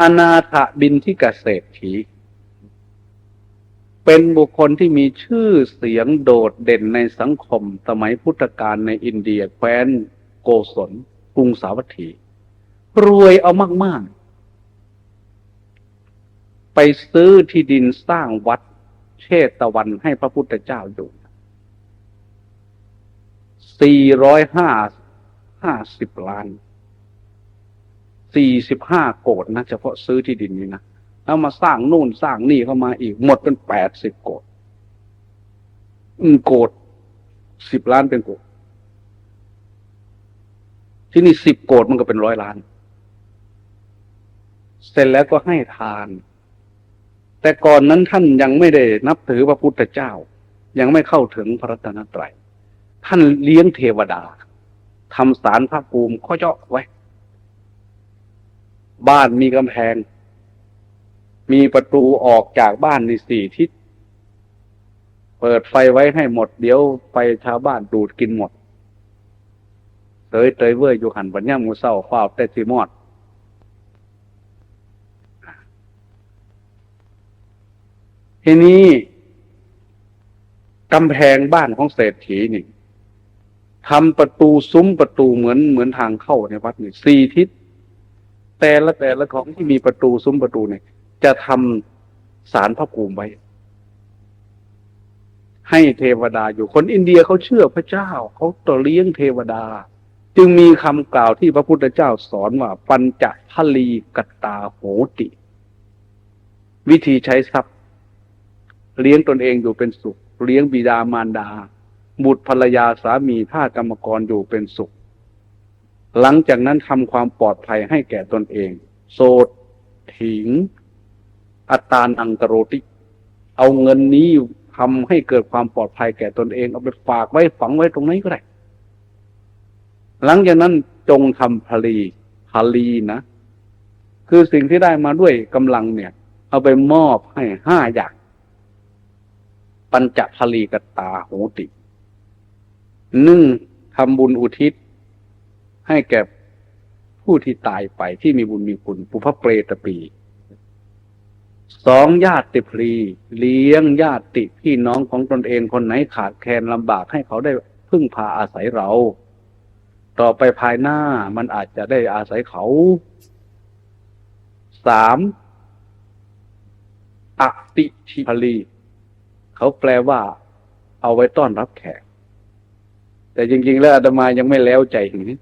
อนาถบินที่เกษตรถีเป็นบุคคลที่มีชื่อเสียงโดดเด่นในสังคมสมัยพุทธกาลในอินเดียแคว้นโกศลกรุงสาวัตถี รวยเอามาก ๆ ไปซื้อที่ดินสร้างวัดเชตวันให้พระพุทธเจ้าอยู่สี่ร้อยห้าห้าสิบล้าน สี่สิบห้าโกดนะเฉพาะซื้อที่ดินนี้นะแล้วมาสร้างนู่นสร้างนี่เข้ามาอีกหมดเป็นแปดสิบโกดอืมโกดสิบล้านเป็นโกดที่นี่สิบโกดมันก็เป็นร้อยล้าน เสร็จแล้วก็ให้ทาน แต่ก่อนนั้นท่านยังไม่ได้นับถือพระพุทธเจ้า ยังไม่เข้าถึงพระรัตนตรัยท่านเลี้ยงเทวดาทำสารพระภูมิข้อเจาะไว้ บ้านมีกำแพง มีประตูออกจากบ้านในสี่ทิศ เปิดไฟไว้ให้หมด เดี๋ยวไฟชาวบ้านดูดกินหมดเตยเตยเว้ยอยู่หันปัญญามูเศร้าฟ้าวแต่สีมอด ทีนี้กำแพงบ้านของเศรษฐีนี่ทำประตูซุ้มประตูเหมือนเหมือนทางเข้าในวัดนี่สี่ทิศ แต่ละแต่ละของที่มีประตูซุ้มประตูเนี่ย จะทำสารพระภูมิไว้ ให้เทวดาอยู่คนอินเดียเขาเชื่อพระเจ้าเขาต่อเลี้ยงเทวดา จึงมีคำกล่าวที่พระพุทธเจ้าสอนว่า ปัญจพลีกตาโหติ วิธีใช้ทรัพย์ เลี้ยงตนเองอยู่เป็นสุข เลี้ยงบิดามารดา บุตรภรรยาสามีท่ากรรมกรอยู่เป็นสุข หลังจากนั้นทำความปลอดภัยให้แก่ตนเอง โสดถิง อัตานอังกโรติ เอาเงินนี้ทำให้เกิดความปลอดภัยแก่ตนเอง เอาไปฝากไว้ฝังไว้ตรงไหนก็ได้หลังจากนั้นจงทำพลีพลีนะ คือสิ่งที่ได้มาด้วยกำลังเนี่ย เอาไปมอบให้ห้าอย่าง ปัญจพลีกตาโหติหนึ่งทำบุญอุทิศ ให้แก่ผู้ที่ตายไปที่มีบุญมีคุณปุพเปรตปีสองญาติพลีเลี้ยงญาติพี่น้องของตนเองคนไหนขาดแคลนลำบากให้เขาได้พึ่งพาอาศัยเรา ต่อไปภายหน้ามันอาจจะได้อาศัยเขาสามอติทิพลีเขาแปลว่า เอาไว้ต้อนรับแขก แต่จริง ๆ แล้วอาตมายังไม่แล้วใจถึงนี้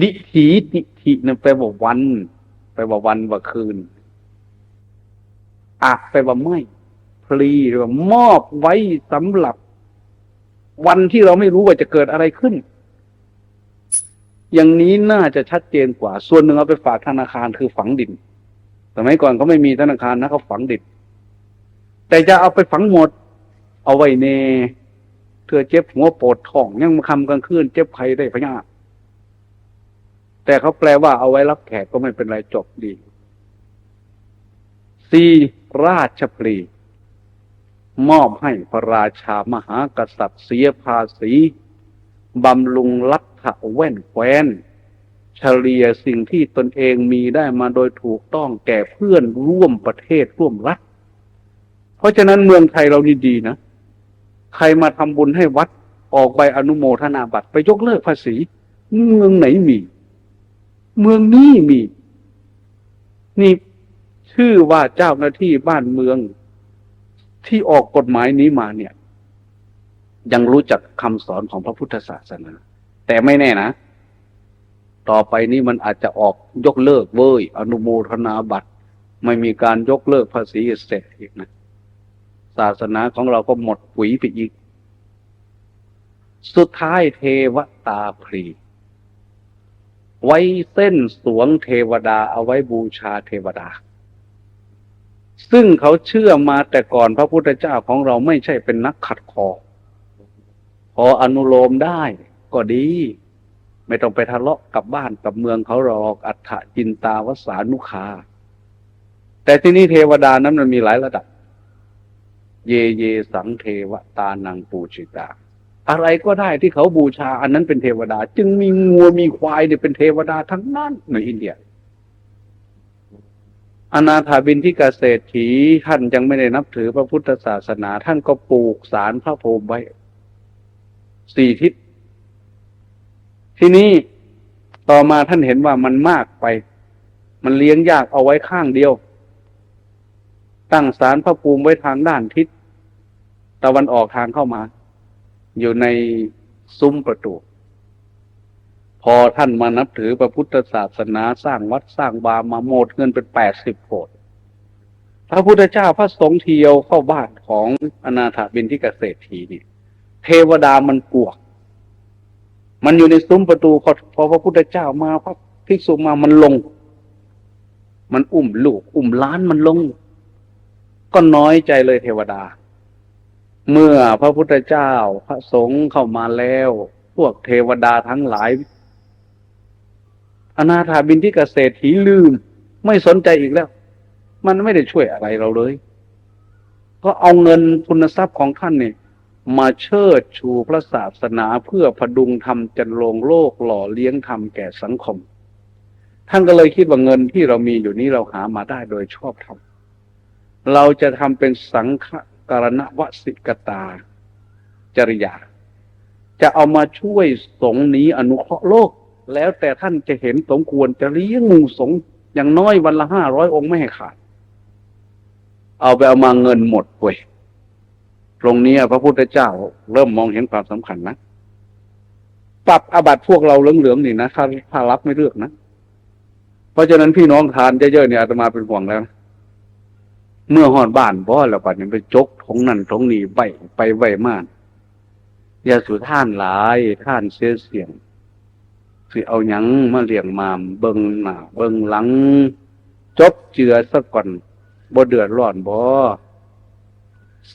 ดิถีติทินั่นแปลว่าวัน แปลว่าวันว่าคืนอะแปลว่าไม่พลีหรือว่ามอบไว้สำหรับ วันที่เราไม่รู้ว่าจะเกิดอะไรขึ้น อย่างนี้น่าจะชัดเจนกว่า ส่วนหนึ่งเอาไปฝากธนาคารคือฝังดินสมัยก่อนเขาไม่มีธนาคารนะเขาฝังดินแต่จะเอาไปฝังหมด เอาไว้เนเธอเจ็บหัวปวดท้องยังมาคำกลางคืนเจ็บไข้ได้พะยา แต่เขาแปลว่าเอาไว้รับแขกก็ไม่เป็นไรจบดีสี่ราชพลีมอบให้พระราชามหากษัตริย์เสียภาษีบำรุงรัฐแว่นแคว้น เฉลี่ยสิ่งที่ตนเองมีได้มาโดยถูกต้องแก่เพื่อนร่วมประเทศร่วมรัฐ เพราะฉะนั้นเมืองไทยเรานี่ดีนะ ใครมาทำบุญให้วัดออกใบอนุโมทนาบัตรไปยกเลิกภาษี เมืองไหนมี เมืองนี้มี นี่ชื่อว่าเจ้าหน้าที่บ้านเมือง ที่ออกกฎหมายนี้มาเนี่ย ยังรู้จักคำสอนของพระพุทธศาสนา แต่ไม่แน่นะ ต่อไปนี้มันอาจจะออกยกเลิกเว้ย อนุโมทนาบัตร ไม่มีการยกเลิกภาษีเสร็จอีกนะ ศาสนาของเราก็หมดปุ๋ยไปอีก สุดท้ายเทวตาพรี ไว้เส้นสวงเทวดาเอาไว้บูชาเทวดา ซึ่งเขาเชื่อมาแต่ก่อนพระพุทธเจ้าของเราไม่ใช่เป็นนักขัดคอ พออนุโลมได้ก็ดี ไม่ต้องไปทะเลาะกับบ้านกับเมืองเขาหรอกอัฏฐจินตาวสานุคา แต่ที่นี่เทวดานั้นมันมีหลายระดับ เยเยสังเทวตานังปูชิตา อะไรก็ได้ที่เขาบูชาอันนั้นเป็นเทวดา จึงมีงัวมีควายเนี่ยเป็นเทวดาทั้งนั้นในอินเดียอนาถาบินที่เกษตรถีท่านยังไม่ได้นับถือพระพุทธศาสนา ท่านก็ปลูกสารพระพรหมไว้สี่ทิศ ที่นี้ต่อมาท่านเห็นว่ามันมากไป มันเลี้ยงยากเอาไว้ข้างเดียว ตั้งสารพระภูมิไว้ทางด้านทิศ ตะวันออกทางเข้ามา อยู่ในซุ้มประตู พอท่านมานับถือพระพุทธศาสนาสร้างวัดสร้างบามาโมดเงินเป็นแปดสิบโกดพระพุทธเจ้าพระสงฆ์เที่ยวเข้าบ้านของอนาถาบินที่เกษตรทีนี่เทวดามันกลัวมันอยู่ในซุ้มประตูพอพอพระพุทธเจ้ามาพระภิกษุมามันลง มันอุ้มลูก อุ้มล้านมันลง ก็น้อยใจเลยเทวดา เมื่อพระพุทธเจ้าพระสงฆ์เข้ามาแล้ว พวกเทวดาทั้งหลาย อนาถาบินที่เกษตรถีลืม ไม่สนใจอีกแล้ว มันไม่ได้ช่วยอะไรเราเลย ก็เอาเงินทุนทรัพย์ของท่านเนี่ยมาเชิดชูพระศาสนาเพื่อพดุงธรรมจันโรงโลกหล่อเลี้ยงธรรมแก่สังคม ท่านก็เลยคิดว่าเงินที่เรามีอยู่นี้เราหามาได้โดยชอบธรรมเราจะทำเป็นสังฆ การณวสิกตา จริยา จะเอามาช่วยสงนี้อนุเคราะห์โลก แล้วแต่ท่านจะเห็นสมควรจะเลี้ยงมูสงอย่างน้อยวันละห้าร้อยองค์ไม่ให้ขาด เอาไปเอามาเงินหมดเว้ยตรงนี้พระพุทธเจ้าเริ่มมองเห็นความสำคัญนะปรับอาบัติพวกเราเหลืองๆนี่นะถ้าถ้ารับไม่เลือกนะ เพราะฉะนั้นพี่น้องทานเยอะๆเนี่ยอาตมาเป็นห่วงแล้วนะ เมื่อหอดบ้านบ่แล้วปัดนี้ไปจกทงนั่นทงนี้ไปไปไหวมากอย่าสู่ท่านหลายท่านเสียเสียงสิเอาหยังมาเลี้ยงมามเบิงหน้าเบิงหลัง จบเจือสักก่อนบ่เดือดร้อนบ่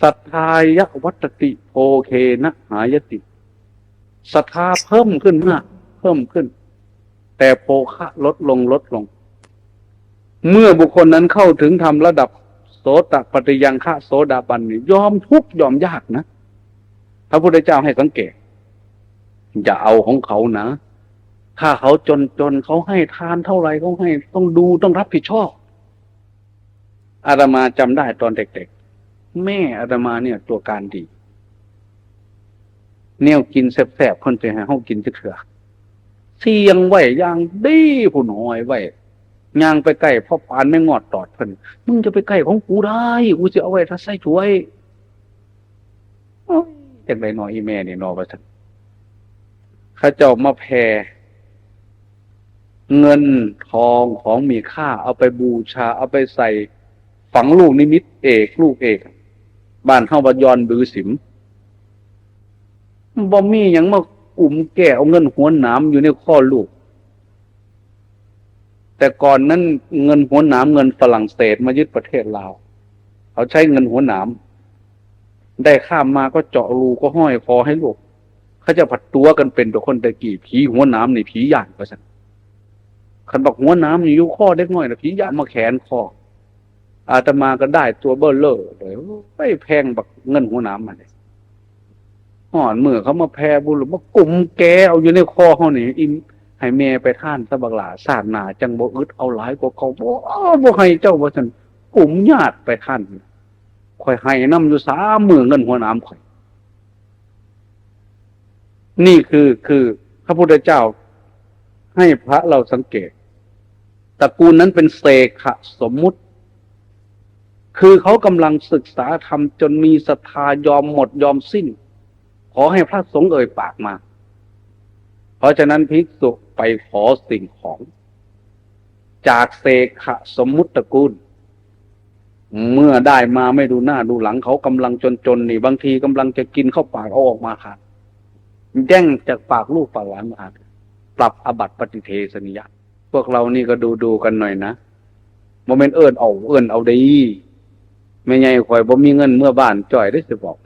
ศรัทธายะวัตติโอเคนะหายติศรัทธาเพิ่มขึ้นมากเพิ่มขึ้น แต่โภคะลดลงลดลง เมื่อบุคคลนั้นเข้าถึงทำระดับ ตปฏิยังฆะโสดาบันนี่ยอมทุกยอมยากนะพระพุทธเจ้าให้สังเกต อย่าเอาของเขานะ ถ้าเขาจนจนเขาให้ทานเท่าไรเขาให้ต้องดูต้องรับผิดชอบ อาตมาจำได้ตอนเด็กๆ แม่อาตมาเนี่ยตัวการดีแนวกินแสบๆคนจะให้เขากินจะเถื่อเสียงไหวอย่างดีผู้น้อยไหว ย่างไปใกล้พ่อปานไม่งอดตอดเพิ่นมึงจะไปใกล้ของกูได้กูจะเอาไว้ถ้าใส่ช่วยจากไรนออีแม่นี่นอประสันข้าเจ้ามาแพ่เงินทองของมีค่า เอาไปบูชา เอาไปใส่ ฝังลูกนิมิตเอก ลูกเอกบ้านเฮาบยอนบือสิมบ่มีอย่างมากลุ่มแก่เอาเงินหัวหนามอยู่ในข้อลูก แต่ก่อนนั้นเงินหัวหนามเงินฝรั่งเศสมายึดประเทศลาวเขาใช้เงินหัวหนามได้ข้ามมาก็เจาะรูก็ห้อยคอให้ลูกเขาจะผัดตัวกันเป็นตัวคนตะกี้ผีหัวหนามนี่ผีหย่านก็สั่นคันบอกหัวหนามอยู่ข้อเล็กน้อยนะผียานมาแขนคออาตมาก็ได้ตัวเบอร์เลอร์เลยไม่แพงบักเงินหัวหนามมาเลยห่อนมือเขามาแพ้บุรุษมากลุ่มแกเอาอยู่ในคอเขานี่อิน ให้แม่ไปท่านสบักหลาสาดนาจังบ่อึดเอาหลายกว่าเขาบ่บ่ให้เจ้าว่าฉันกลุ่มญาติไปท่านข่อยให้น้ำอยู่สามมือเงินหัวน้ำข่อย นี่คือคือพระพุทธเจ้า ให้พระเราสังเกตตระกูลนั้นเป็นเสขะสมมุติ คือเขากำลังศึกษาธรรมจนมีศรัทธายอมหมดยอมสิ้น ขอให้พระสงฆ์เอ่ยปากมา เพราะฉะนั้นภิกษุ ไปขอสิ่งของ จากเสกขะสมมุติตระกูล เมื่อได้มาไม่ดูหน้าดูหลังเขากำลังจนๆนี่บางทีกำลังจะกินเข้าปากเอาออกมาค่ะแย่งจากปากลูกปากหลานมาปรับอบัติปฏิเทสนิยะพวกเรานี่ก็ดูดูกันหน่อยนะโมเมนต์เอิญเอาเอิญเอาดีไม่ไงคอยบ่มีเงินเมื่อบ้านจ่อยได้สิบอก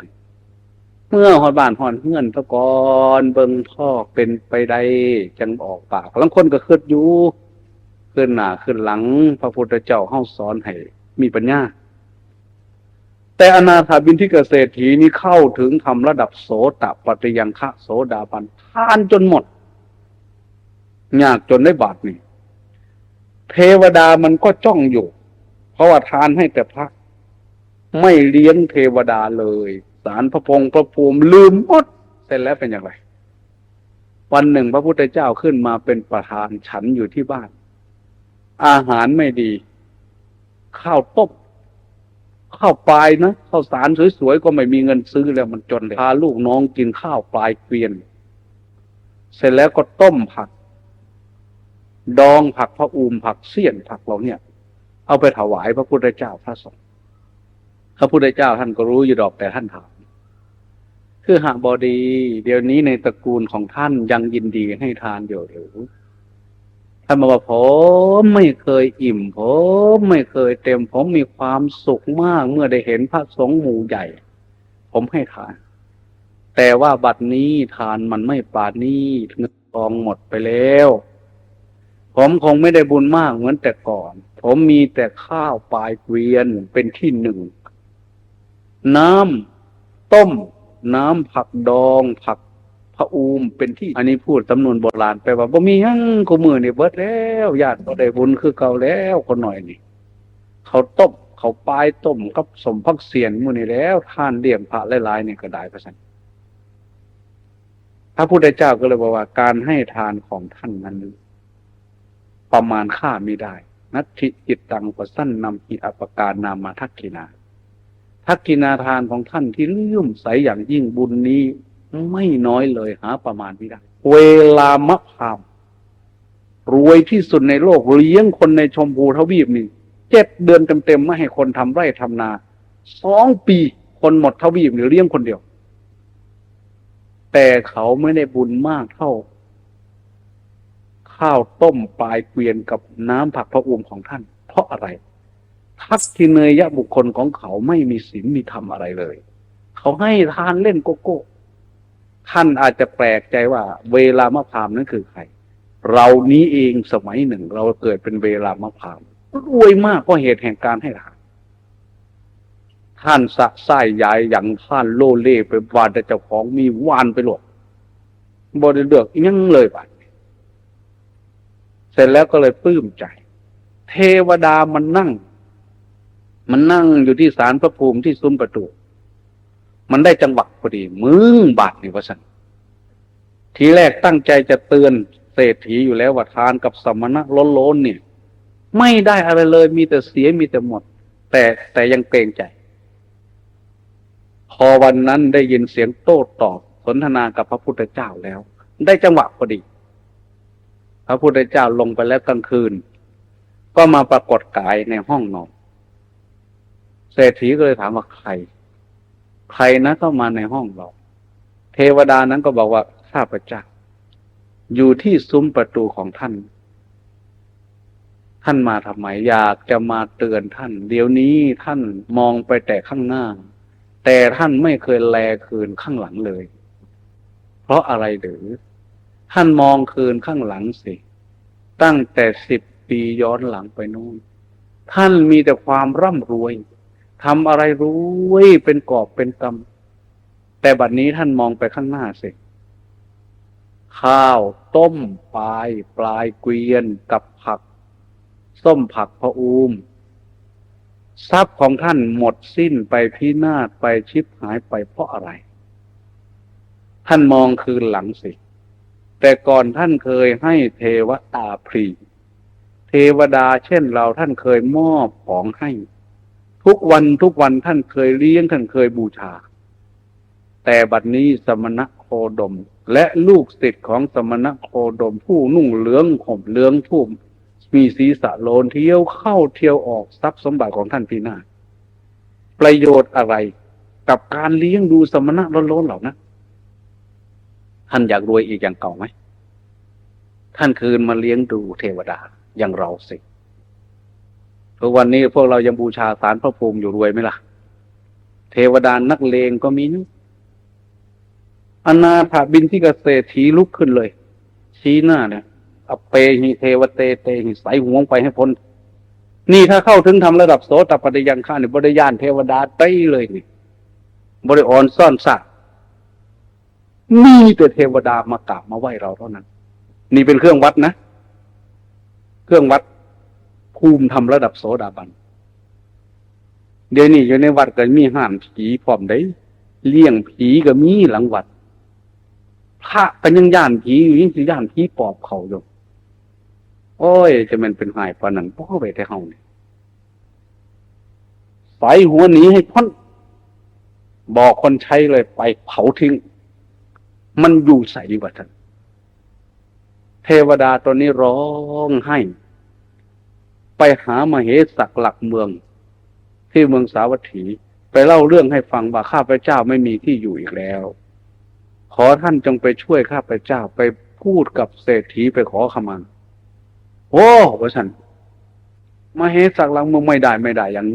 เมื่อหอดบ้านหอดเงินตะกอนเบิงพ่อเป็นไปได้จังออกปากลังคนก็ขึ้นอยู่ขึ้นหน้าขึ้นหลัง พระพุทธเจ้าห้องสอนให้มีปัญญา แต่อนาถาบินที่เกษตรถีนี้เข้าถึงทำระดับโสตปฏิยังคะโสดาบันทานจนหมดยากจนได้บาทนี่เทวดามันก็จ้องอยู่ เพราะว่าทานให้แต่พระ ไม่เลี้ยงเทวดาเลย สารพระพงพระภูมิลืมหมดเสร็จแล้วเป็นอย่างไร วันหนึ่งพระพุทธเจ้าขึ้นมาเป็นประธานฉันอยู่ที่บ้าน อาหารไม่ดี ข้าวต้มข้าวปลายนะข้าวสารสวยๆก็ไม่มีเงินซื้อแล้วมันจนเลยพาลูกน้องกินข้าวปลายเกวียน เสร็จแล้วก็ต้มผัก ดองผักพระอูมผักเสี้ยนผักเราเนี่ย เอาไปถวายพระพุทธเจ้าพระสงฆ์พระพุทธเจ้าท่านก็รู้อยู่ดอกแต่ท่านถาม คือหากบอดี เดี๋ยวนี้ในตระกูลของท่านยังยินดีให้ทานอยู่หรือท่านบอกว่าผมไม่เคยอิ่มผมไม่เคยเต็ม ผมมีความสุขมากเมื่อได้เห็นพระสงฆ์หมู่ใหญ่ ผมให้ทาน แต่ว่าบัดนี้ทานมันไม่ปรานี้เงินทองหมดไปแล้ว ผมคงไม่ได้บุญมากเหมือนแต่ก่อน ผมมีแต่ข้าวปลายเกวียนเป็นที่หนึ่ง น้ำต้ม น้ำผักดองผักพระอูมเป็นที่อันนี้พูดสำนวนโบราณไปว่าบ่มีหยังกูมือนี่เบิดแล้วญาติบ่ได้บุญคือเก่าแล้วคนหน่อยนี่ เขาต้มเขาปลายต้มกับสมพักเสียนมือนี่แล้วทานเลี้ยงพระหลายๆนี่ก็ได้พระสันพระพุทธเจ้าก็เลยบอกว่า การให้ทานของท่านนั้น ประมาณค่าไม่ได้ นัตถิจิตตังประสั้นนำหิอปการนามาทักกินา ทักกินาทานของท่านที่เลื่อมใสอย่างยิ่งบุญนี้ ไม่น้อยเลยหาประมาณไม่ได้ เวลามะพาวรวยที่สุดในโลกเลี้ยงคนในชมพูทวีปนี่เจ็ดเดือนเต็มๆไม่ให้คนทำไร่ทำนาสองปีคนหมดทวีปนี่เลี้ยงคนเดียว แต่เขาไม่ได้บุญมากเท่า ข้าวต้มปลายเกวียนกับน้ำผักพระอูมของท่าน เพราะอะไร ทักทิเนยยะบุคคลของเขาไม่มีศีลมีธรรมอะไรเลย เขาให้ทานเล่นโกโก้ ท่านอาจจะแปลกใจว่า เวลามะพราวนั้นคือใคร เรานี้เองสมัยหนึ่ง เราเกิดเป็นเวลามะพราวรวยมากเพราะเหตุแห่งการให้ทานท่านสะไส้ยายอย่างท่านโลเล่ไปวานแต่เจ้าของมีวานไปหลดบริเลือกยังเลยบัดเสร็จแล้วก็เลยปลื้มใจ เทวดามันนั่ง มันนั่งอยู่ที่ศาลพระภูมิที่ซุ้มประตู มันได้จังหวะพอดี มึงบาดนี่วะสันทีแรกตั้งใจจะเตือนเศรษฐีอยู่แล้วว่าทานกับสมณะล้นล้นเนี่ย ไม่ได้อะไรเลยมีแต่เสียมีแต่หมด แต่แต่ยังเกรงใจ พอวันนั้นได้ยินเสียงโต้ตอบสนทนากับพระพุทธเจ้าแล้ว ได้จังหวะพอดี พระพุทธเจ้าลงไปแล้วกลางคืน ก็มาปรากฏกายในห้องนอน เศรษฐีก็เลยถามว่าใคร ใครนะเข้ามาในห้องเรา เทวดานั้นก็บอกว่าข้าพเจ้าอยู่ที่ซุ้มประตูของท่าน ท่านมาทำไมอยากจะมาเตือนท่าน เดี๋ยวนี้ท่านมองไปแต่ข้างหน้า แต่ท่านไม่เคยแลคืนข้างหลังเลย เพราะอะไรหรือ ท่านมองคืนข้างหลังสิ ตั้งแต่สิบปีย้อนหลังไปนู่น ท่านมีแต่ความร่ำรวย ทำอะไรรวยเป็นกอบเป็นกำแต่บัดนี้ท่านมองไปข้างหน้าสิ ข้าว ต้มปลาย ปลายเกวียนกับผัก ส้มผักพระอูม ทรัพย์ของท่านหมดสิ้นไปพินาศไปชิบหายไปเพราะอะไร ท่านมองคืนหลังสิ แต่ก่อนท่านเคยให้เทวตาพรี เทวดาเช่นเราท่านเคยมอบของให้ ทุกวันทุกวันท่านเคยเลี้ยงท่านเคยบูชา แต่บัดนี้สมณะโคดม และลูกศิษย์ของสมณะโคดม ผู้นุ่งเหลืองห่มเหลืองทุ่มมีศีรษะโลนเที่ยวเข้าเที่ยวออกทรัพย์สมบัติของท่านพีนาประโยชน์อะไรกับการเลี้ยงดูสมณะล้นๆเหล่านั้นท่านอยากรวยอีกอย่างเก่าไหม ท่านคืนมาเลี้ยงดูเทวดาอย่างเราสิ ทุกวันนี้พวกเรายังบูชาสารพระภูมิอยู่รวยไหมล่ะ เทวดานักเลงก็มีนะอนาถาบินที่เกษตรถีลุกขึ้นเลย ชี้หน้าเนี่ยอเปหิเทวเตเตหิใสห่วงไปให้พ้น นี่ถ้าเข้าถึงทำระดับโสตปฏิยังข้าเนี่ยบริยานเทวดาเต้เลยนี่บริอ่อนซ่อนสักมีแต่เทวดามากราบมาไหว้เราเท่านั้น นี่เป็นเครื่องวัดนะ เครื่องวัด ภูมิทำระดับโสดาบัน เดี๋ยวนี้อยู่ในวัดก็มีห้ามผีพร้อมได้ เลี้ยงผีก็มีหลังวัด พระก็ยังย่านผีอยู่ยิ่งสิย่านผีปอบเขาอยู่โอ้ย จะมันเป็นหายปานนั้นพ่อไปแต่เฮาเนี่ยใสหัวหนีให้พ้นบอกคนใช้เลยไปเผาทิ้ง มันอยู่ใส่วัท่านเทวดาตัวนี้ร้องให้ หามาเหสักหลักเมือง ที่เมืองสาวัตถี ไปเล่าเรื่องให้ฟังว่าข้าพเจ้าไม่มีที่อยู่อีกแล้ว ขอท่านจงไปช่วยข้าพเจ้าไปพูดกับเศรษฐีไปขอขมาโอ้พระฉันมาเหสักหลังเมืองไม่ได้ไม่ได้อย่าง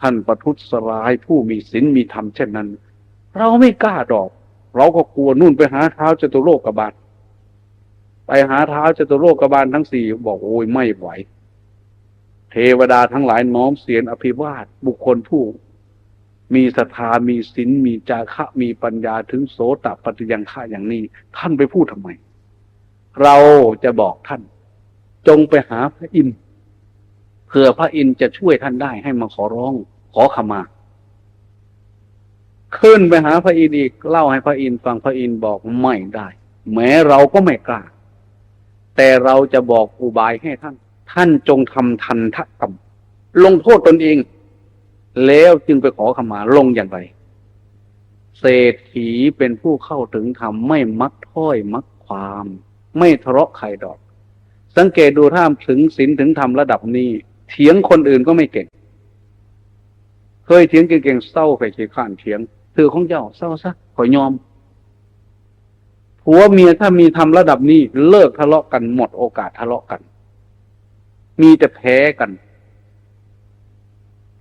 ท่านประทุษร้ายผู้มีศีลมีธรรมเช่นนั้น เราไม่กล้าดอก เราก็กลัวนู่นไปหาเท้าจตุโลกบาลไปหาเท้าจตุโลกบาลทั้งสี่บอกโอ้ยไม่ไหว เทวดาทั้งหลายน้อมเสียงอภิวาทบุคคลผู้ มีศรัทธามีศีลมีจาคะมีปัญญาถึงโสตปฏิยังฆะอย่างนี้ ท่านไปพูดทำไม เราจะบอกท่าน จงไปหาพระอินทร์เผื่อพระอินทร์จะช่วยท่านได้ให้มาขอร้อง ขอขมา ขึ้นไปหาพระอินทร์อีกเล่าให้พระอินทร์ฟังพระอินทร์บอกไม่ได้ แม้เราก็ไม่กล้าแต่เราจะบอกอุบายให้ท่าน ท่านจงทำทันทกรรมลงโทษตนเอง แล้วจึงไปขอขมาลงอย่างไรเศรษฐีเป็นผู้เข้าถึงธรรมไม่มักถ้อยมักความ ไม่ทะเลาะใครดอก สังเกตดูถ้าถึงศีลถึงธรรมระดับนี้ เถียงคนอื่นก็ไม่เก่ง เคยเถียงเก่งๆเศร้าไปขี้ข้านเถียงถือของเจ้าเศร้าซะขอยอมผัวเมียถ้ามีทำระดับนี้ เลิกทะเลาะกันหมดโอกาสทะเลาะกัน มีแต่แพ้กัน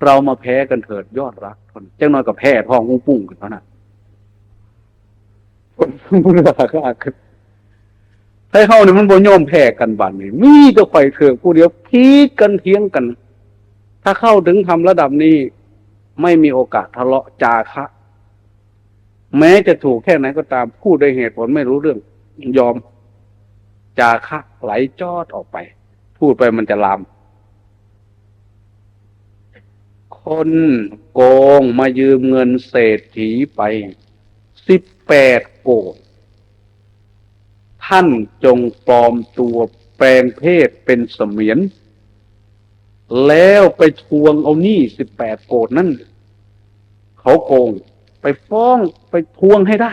เรามาแพ้กันเถิดยอดรักทนเจังน้อยกับแพ้ท้องุ้งปุ้งกันเท่านั้นคนพุทธาก็อาจให้เข้าเนี่ยมันบ่ยอมแพ้กันบัดนี้มีแต่ไฟเถือผู้เดียวพีดกันเทียงกัน ถ้าเข้าถึงทำระดับนี้ ไม่มีโอกาสทะเลาะจาคะ แม้จะถูกแค่ไหนก็ตามพูดด้วยเหตุผลไม่รู้เรื่อง ยอม จาคะไหลจอดออกไป พูดไปมันจะลาม คนโกงมายืมเงินเศรษฐีไปสิบแปดโกดท่านจงปลอมตัวแปลงเพศเป็นเสมียน แล้วไปทวงเอาหนี้สิบแปดโกดนั่น เขาโกง ไปฟ้องไปทวงให้ได้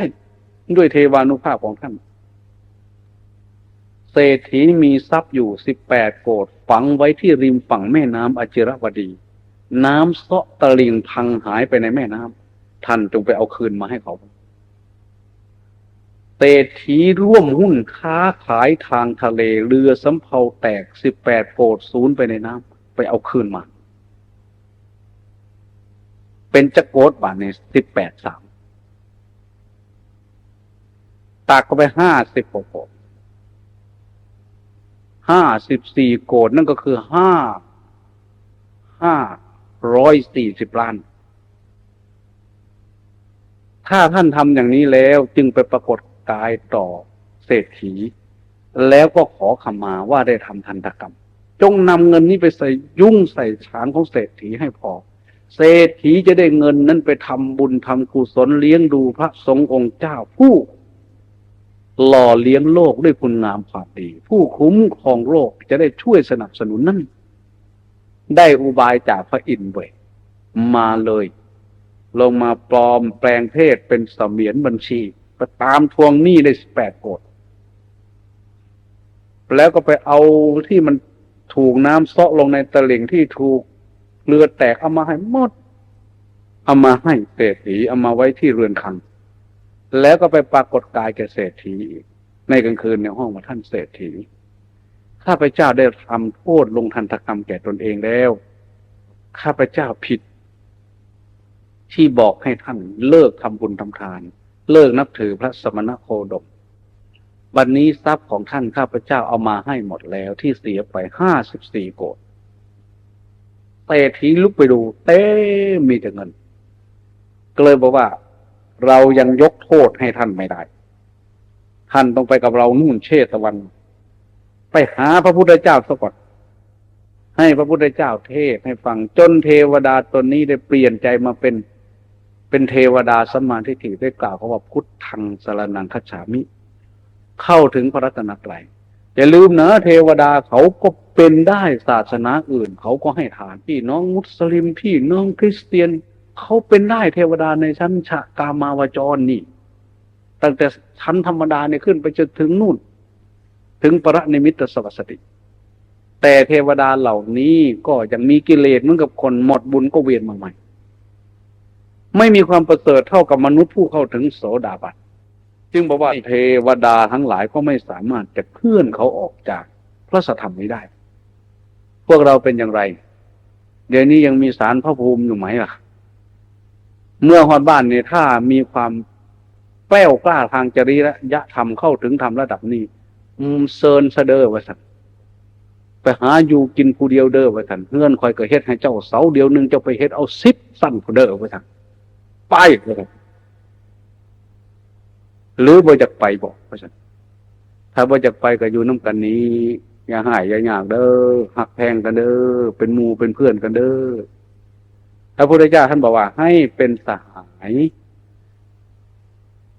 ด้วยเทวานุภาพของท่าน เศรษฐีมีทรัพย์อยู่สิบแปดโกดฝังไว้ที่ริมฝั่งแม่น้ำอจิรวดี น้ำเซาะตะลิงพังหายไปในแม่น้ำท่านจงไปเอาคืนมาให้เขาเศรษฐีร่วมหุ้นค้าขายทางทะเลเรือสำเภาแตกสิบแปดโกดศูนย์ไปในน้ำไปเอาคืนมา เป็นจะโกดบาทในสิบแปดสามตักก็ไปห้าสิบโกด ห้าสิบสี่โกดนั่นก็คือห้าห้าร้อยสี่สิบล้าน ถ้าท่านทำอย่างนี้แล้วจึงไปปรากฏกายต่อเศรษฐี แล้วก็ขอขมาว่าได้ทำทันตกรรม จงนำเงินนี้ไปใส่ยุ่งใส่ฉางของเศรษฐีให้พอ เศรษฐีจะได้เงินนั้นไปทำบุญทำกุศลเลี้ยงดูพระสงฆ์องค์เจ้าผู้ หล่อเลี้ยงโลกด้วยคุณงามความดี ผู้คุ้มครองโลกจะได้ช่วยสนับสนุนนั่น ได้อุบายจากพระอินทร์เวมาเลย ลงมาปลอมแปลงเพศเป็นเสมียนบัญชีไปตามทวงหนี้ได้สิบแปดโกดแล้วก็ไปเอาที่มันถูกน้ำเซาะลงในตะลิ่งที่ถูกเรือแตกเอามาให้หมดเอามาให้เศรษฐีเอามาไว้ที่เรือนคัง แล้วก็ไปปรากฏกายแก่เศรษฐีในกลางคืนในห้องว่าท่านเศรษฐีข้าพเจ้าได้ทำโทษลงทันตกรรมแก่ตนเองแล้ว ข้าพเจ้าผิด ที่บอกให้ท่านเลิกทำบุญทำทาน เลิกนับถือพระสมณโคดมวันนี้ทรัพย์ของท่านข้าพเจ้าเอามาให้หมดแล้วที่เสียไปห้าสิบสี่โกดเตะทีลุกไปดู เต้มีแต่เงิน ก็เลยบอกว่า เรายังยกโทษให้ท่านไม่ได้ ท่านต้องไปกับเรานู่นเชตวัน ไปหาพระพุทธเจ้าสักก่อนให้พระพุทธเจ้าเทศให้ฟังจนเทวดาตนนี้ได้เปลี่ยนใจมาเป็นเป็นเทวดาสมมาทิฏฐิได้กล่าวเขาว่าพุทธังสรนังคัจฉามิ เข้าถึงพระรัตนตรัยอย่าลืมนะเทวดาเขาก็เป็นได้ศาสนาอื่น เขาก็ให้ทานพี่น้องมุสลิมพี่น้องคริสเตียน เขาเป็นได้เทวดาในชั้นชะกามาวจรนี่ ตั้งแต่ชั้นธรรมดาเนี่ยขึ้นไปจนถึงนู่น ถึงปรนิมิตสวัสดิแต่เทวดาเหล่านี้ก็ยังมีกิเลสเหมือนกับคนหมดบุญก็เวียนมาใหม่ ไม่มีความประเสริฐเท่ากับมนุษย์ผู้เข้าถึงโสดาบันจึงบอกว่าเทวดาทั้งหลายก็ไม่สามารถจะเคลื่อนเขาออกจากพระสธรรมนี้ได้ พวกเราเป็นอย่างไร เดี๋ยวนี้ยังมีสารพระภูมิอยู่ไหมล่ะ เมื่อฮอดบ้านเนี่ยถ้ามีความแป้วกล้าทางจริยธรรมเข้าถึงธรรมระดับนี้ อืมเซินเสเดอว่าสันไปหาอยู่กินผู้เดียวเด้อว่าสันเงื่อนคอยก็เฮ็ดให้เจ้าเสาเดียวหนึงเจ้าไปเฮ็ดเอาสิบสั้นผู้เด้อว่าสันไปว่าซั่นหรือบ่จากไปบอกว่าสันถ้าบ่จากไปก็อยู่น้ำกันนี้ อย่าหายอย่าอยากเด้อหักแพงกันเด้อเป็นมูเป็นเพื่อนกันเด้อ พระพุทธเจ้าท่านบอกว่าให้เป็นสหาย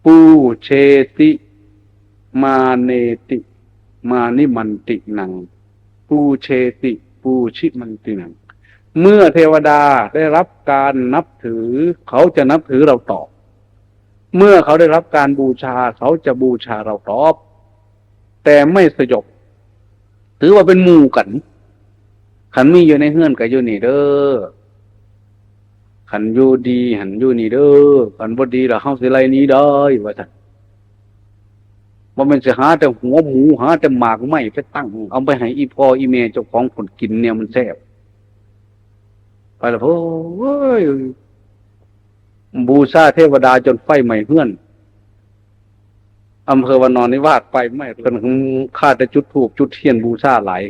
ปูเชติ มาเนติ มานิมันติหนัง ปูเชติ ปูชิมันติหนัง เมื่อเทวดาได้รับการนับถือ เขาจะนับถือเราตอบ เมื่อเขาได้รับการบูชาเขาจะบูชาเราตอบ แต่ไม่สยบ ถือว่าเป็นมู่กันขันมีอยู่ในเฮือนกับอยู่นี่เด้อ ขันอยู่ดีหันอยู่นี่เด้อขันบ่ดีละเฮาสิไลหนี้ได้ว่าซั่นบ่แม่นสิหาแต่หัวหมูหาแต่หมากไม้ไปตั้ง เอาไปให้อีพ่ออีแม่เจ้าของผลกินเนี่ยมันแซ่บไปละโอ้ยบูชาเทวดาจนไฟไหม้เฮือนอำเภอวานอนนิวาสไปไม้เพิ่นฆ่าแต่จุดถูกจุดเทียนบูชาหลาย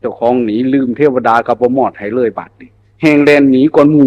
เจ้าของหนีลืมเทวดากับบ่มอดให้เลยบาดนี้แหงแลนหนีก่อนมู